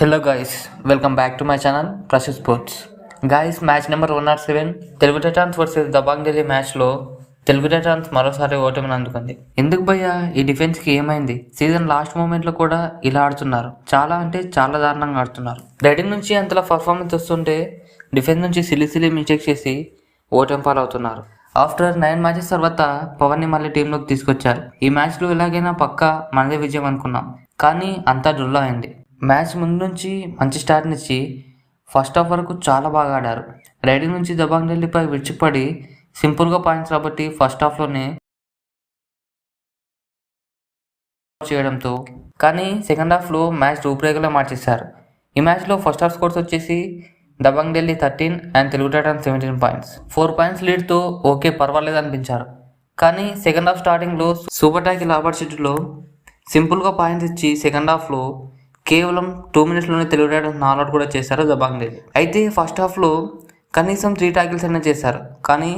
Hello guys welcome back to my channel ప్రసి sports guys match number one nought seven Telugu Titans versus Dabang Delhi మ్యాచ్లో Telugu Titans మరోసారి ఓటమిని అందుకుంది. ఎందుకు భయ్యా? ఈ డిఫెన్స్కి ఏమైంది? సీజన్ లాస్ట్ మూమెంట్లో కూడా ఇలా ఆడుతున్నారు. చాలా అంటే చాలా దారుణంగా ఆడుతున్నారు. రైడింగ్ నుంచి అంతలా పర్ఫార్మెన్స్ వస్తుంటే డిఫెన్స్ నుంచి సిలి సిలి మిస్టేక్ చేసి ఓటమి పాలవుతున్నారు. ఆఫ్టర్ నైన్ మ్యాచెస్ తర్వాత పవన్ని మళ్ళీ టీంలోకి తీసుకొచ్చారు. ఈ మ్యాచ్లో ఎలాగైనా పక్కా మనదే విజయం అనుకున్నాం. కానీ అంతా డ్రుల్ అయింది మ్యాచ్ ముందు నుంచి మంచి స్టార్ట్నిచ్చి ఫస్ట్ హాఫ్ వరకు చాలా బాగా ఆడారు. రైడింగ్ నుంచి దబాంగ్ ఢిల్లీపై విడిచిపడి సింపుల్గా పాయింట్స్ రాబట్టి ఫస్ట్ హాఫ్లోనే చేయడంతో కానీ సెకండ్ హాఫ్లో మ్యాచ్ రూపురేఖలో మార్చేశారు. ఈ మ్యాచ్లో ఫస్ట్ హాఫ్ స్కోర్స్ వచ్చేసి Dabang Delhi thirteen and Telugu Titan seventeen points. Four points లీడ్తో okay పర్వాలేదు అనిపించారు. కానీ సెకండ్ హాఫ్ స్టార్టింగ్లో సూపర్ టాకిల్ ఆపర్చునిటీలో సింపుల్గా పాయింట్స్ ఇచ్చి సెకండ్ హాఫ్లో కేవలం టూ మినిట్స్లోనే తెలుగు టైటన్స్ నాల్అౌట్ కూడా చేశారు దబాంగ్ ఢిల్లీ అయితే ఫస్ట్ హాఫ్లో కనీసం త్రీ ట్యాకిల్స్ అయినా చేశారు. కానీ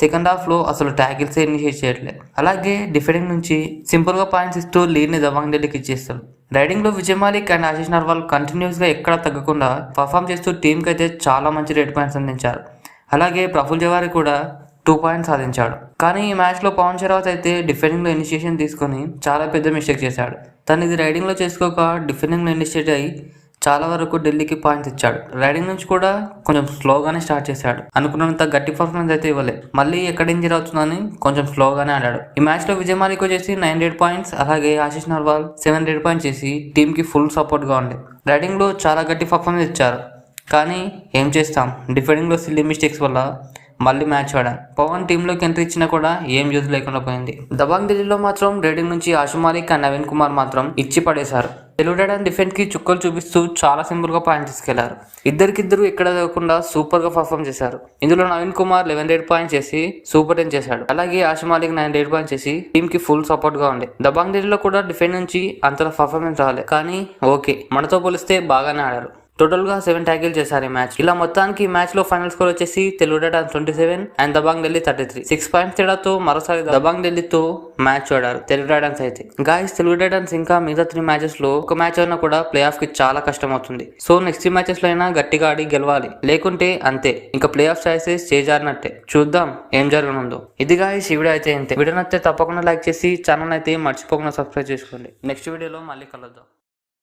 సెకండ్ హాఫ్లో అసలు ట్యాకిల్స్ ఇనిషియేట్ చేయట్లేదు అలాగే డిఫెండింగ్ నుంచి సింపుల్గా పాయింట్స్ ఇస్తూ లీడ్ని దబాంగ్ ఢిల్లీకి ఇచ్చేస్తారు. రైడింగ్లో విజయ్ మాలిక్ అండ్ ఆశిష్ నర్వాల్ కంటిన్యూస్గా ఎక్కడ తగ్గకుండా పర్ఫామ్ చేస్తూ టీంకి అయితే చాలా మంచి రేట్ పాయింట్స్ అందించారు. అలాగే ప్రఫుల్ జవారి కూడా టూ పాయింట్స్ సాధించాడు. కానీ ఈ మ్యాచ్లో పవన్ షరావత్ అయితే డిఫెండింగ్లో ఇనిషియేషన్ తీసుకొని చాలా పెద్ద మిస్టేక్ చేశాడు. తను ఇది రైడింగ్లో చేసుకోక డిఫెండింగ్లో ఇనిషియేట్ అయ్యి చాలా వరకు ఢిల్లీకి పాయింట్స్ ఇచ్చాడు. రైడింగ్ నుంచి కూడా కొంచెం స్లోగానే స్టార్ట్ చేశాడు. అనుకున్నంత గట్టి పర్ఫార్మెన్స్ అయితే ఇవ్వలే. మళ్ళీ ఎక్కడ ఇంజర్ అవుతుందని కొంచెం స్లోగానే ఆడాడు. ఈ మ్యాచ్లో విజయ్ మాలిక్ వచ్చేసి నైన్ హండ్రెడ్ పాయింట్స్ అలాగే Ashish Narwal seven hundred points చేసి టీమ్కి ఫుల్ సపోర్ట్గా ఉండే. రైడింగ్లో చాలా గట్టి పర్ఫార్మెన్స్ ఇచ్చారు. కానీ ఏం చేస్తాం? డిఫెండింగ్లో సిల్లీ మిస్టేక్స్ వల్ల మళ్ళీ మ్యాచ్ ఆడాను పవన్ టీంలోకి ఎంట్రీ ఇచ్చినా కూడా ఏం యూజ్ లేకుండా పోయింది. దబాంగ్ ఢిల్లీలో మాత్రం రేడింగ్ నుంచి ఆశు మాలిక్ అండ్ నవీన్ కుమార్ మాత్రం ఇచ్చి పడేశారు. తెలుగు టైటన్కి చుక్కలు చూపిస్తూ చాలా సింపుల్గా పాయింట్ తీసుకెళ్ళారు. ఇద్దరికిద్దరు ఎక్కడ లేకుండా సూపర్గా పర్ఫామ్ చేశారు. ఇందులో Naveen Kumar eleven raid point చేసి సూపర్ టెన్ చేశాడు. అలాగే Ashu Malik nine raid point చేసి టీమ్కి ఫుల్ సపోర్ట్గా ఉండే. దబాంగ్ ఢిల్లీలో కూడా డిఫెండ్ నుంచి అంతలా పర్ఫార్మెన్స్ రాలేదు కానీ ఓకే. మనతో పోలిస్తే బాగానే ఆడారు. టోటల్గా సెవెన్ ట్యాకిల్ చేశారు ఈ మ్యాచ్. ఇలా మొత్తానికి ఈ మ్యాచ్లో ఫైనల్ స్కోర్ వచ్చేసి Telugu Titans twenty seven and Dabang Delhi thirty three. Six points తేడాతో మరోసారి దబాంగ్ ఢిల్లీతో మ్యాచ్ ఆడారు తెలుగు టైటన్స్ అయితే. గాయస్ తెలుగు టైటన్స్ ఇంకా మిగతా త్రీ మ్యాచెస్లో ఒక మ్యాచ్ అయినా కూడా ప్లే ఆఫ్కి చాలా కష్టం అవుతుంది సో నెక్స్ట్ త్రీ మ్యాచెస్లో అయినా గట్టిగా ఆడి గెలవాలి. లేకుంటే అంతే. ఇంకా ప్లే ఆఫ్ ఛాయిసెస్ చేజారినట్టే. చూద్దాం ఏం జరగనుందో. ఇది గాయస్ ఈ వీడియో అయితే అంతే వీడియో నచ్చితే తప్పకుండా లైక్ చేసి ఛానల్ అయితే మర్చిపోకుండా సబ్స్క్రైబ్ చేసుకోండి. నెక్స్ట్ వీడియోలో మళ్ళీ కలుద్దాం.